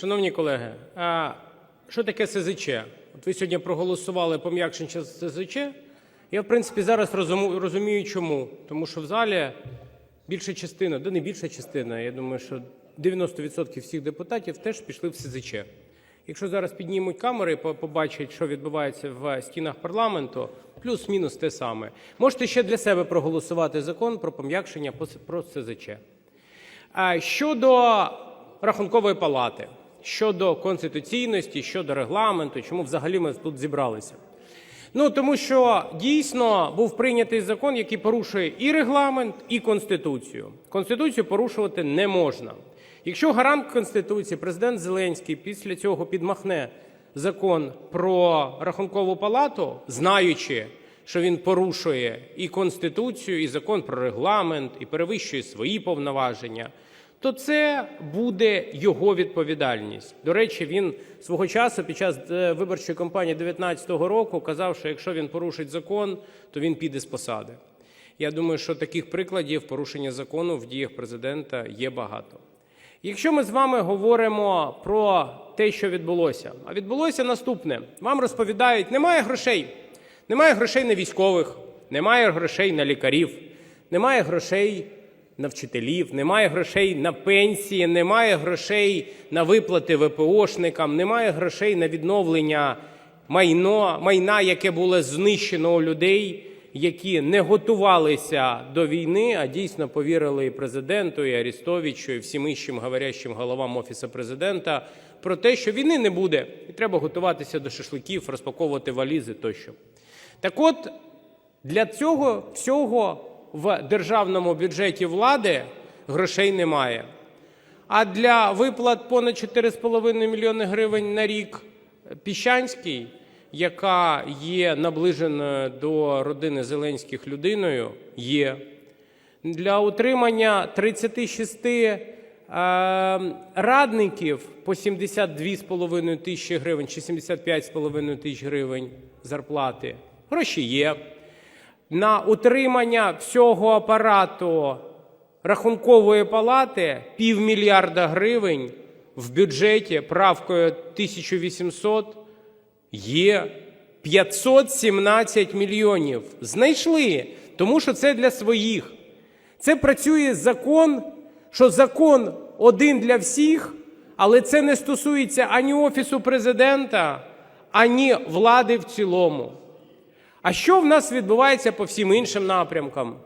Шановні колеги, а що таке СЗЧ? От ви сьогодні проголосували пом'якшення СЗЧ. Я, в принципі, зараз розумію, чому. Тому що в залі більша частина, да не більша частина, я думаю, що 90% всіх депутатів теж пішли в СЗЧ. Якщо зараз піднімуть камери і побачать, що відбувається в стінах парламенту, плюс-мінус те саме. Можете ще для себе проголосувати закон про пом'якшення про СЗЧ. Щодо рахункової палати, щодо конституційності, щодо регламенту, чому взагалі ми тут зібралися? Ну тому що дійсно був прийнятий закон, який порушує і регламент, і конституцію. Конституцію порушувати не можна. Якщо гарант конституції, президент Зеленський після цього підмахне закон про рахункову палату, знаючи, що він порушує і конституцію, і закон про регламент, і перевищує свої повноваження, то це буде його відповідальність. До речі, він свого часу під час е, виборчої кампанії 2019 року казав, що якщо він порушить закон, то він піде з посади. Я думаю, що таких прикладів порушення закону в діях президента є багато. Якщо ми з вами говоримо про те, що відбулося, а відбулося наступне: вам розповідають, немає грошей, немає грошей на військових, немає грошей на лікарів, немає грошей на вчителів, немає грошей на пенсії, немає грошей на виплати ВПОшникам, немає грошей на відновлення майно, майна, яке було знищено у людей, які не готувалися до війни, а дійсно повірили і президенту, і Арістовичу, і всім іншим говорящим головам Офісу президента про те, що війни не буде, і треба готуватися до шашликів, розпаковувати валізи тощо. Так от, для цього всього в державному бюджеті влади грошей немає. А для виплат понад 4,5 мільйони гривень на рік Піщанській, яка є наближеною до родини Зеленських людиною, є. Для утримання 36 е, радників по 72,5 тисячі гривень чи 75,5 тисяч гривень зарплати гроші є. На утримання всього апарату Рахункової палати півмільярда гривень в бюджеті правкою 1800 є 517 мільйонів. Знайшли, тому що це для своїх. Це працює закон, що закон один для всіх, але це не стосується ані Офісу президента, ані влади в цілому. А що в нас відбувається по всім іншим напрямкам?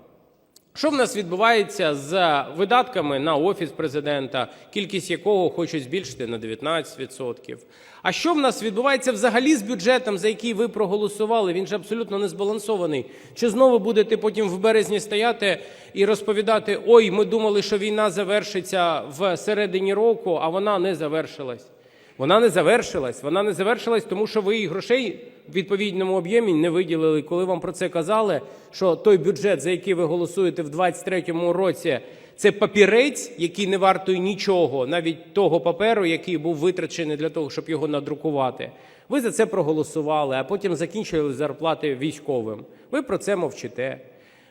Що в нас відбувається з видатками на офіс президента, кількість якого хочуть збільшити на 19%? А що в нас відбувається взагалі з бюджетом, за який ви проголосували? Він же абсолютно не збалансований. Чи знову будете потім в березні стояти і розповідати: ой, ми думали, що війна завершиться в середині року, а вона не завершилась? Вона не завершилась. Вона не завершилась, тому що ви їй грошей в відповідному об'ємі не виділили. Коли вам про це казали, що той бюджет, за який ви голосуєте в 2023 році, це папірець, який не вартує нічого, навіть того паперу, який був витрачений для того, щоб його надрукувати. Ви за це проголосували, а потім закінчили зарплати військовим. Ви про це мовчите.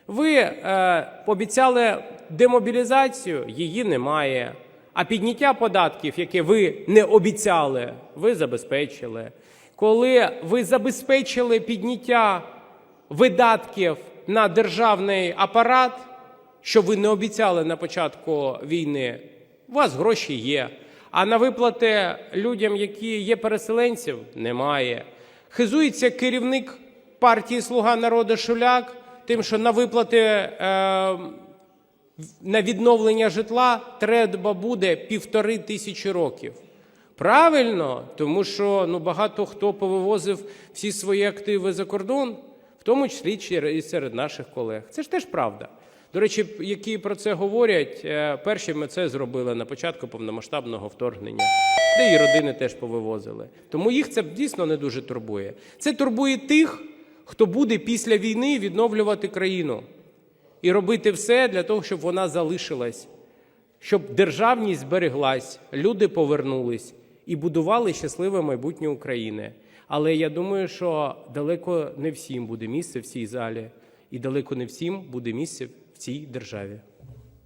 Ви е, обіцяли демобілізацію, її немає. А підняття податків, яке ви не обіцяли, ви забезпечили. Коли ви забезпечили підняття видатків на державний апарат, що ви не обіцяли на початку війни, у вас гроші є. А на виплати людям, які є переселенців, немає. Хизується керівник партії Слуга народу Шуляк тим, що на виплати. Е, на відновлення житла треба буде півтори тисячі років. Правильно, тому що ну, багато хто повивозив всі свої активи за кордон, в тому числі і серед наших колег. Це ж теж правда. До речі, які про це говорять, е, перші ми це зробили на початку повномасштабного вторгнення, де і родини теж повивозили. Тому їх це дійсно не дуже турбує. Це турбує тих, хто буде після війни відновлювати країну і робити все для того, щоб вона залишилась, щоб державність збереглась, люди повернулись і будували щасливе майбутнє України. Але я думаю, що далеко не всім буде місце в цій залі, і далеко не всім буде місце в цій державі.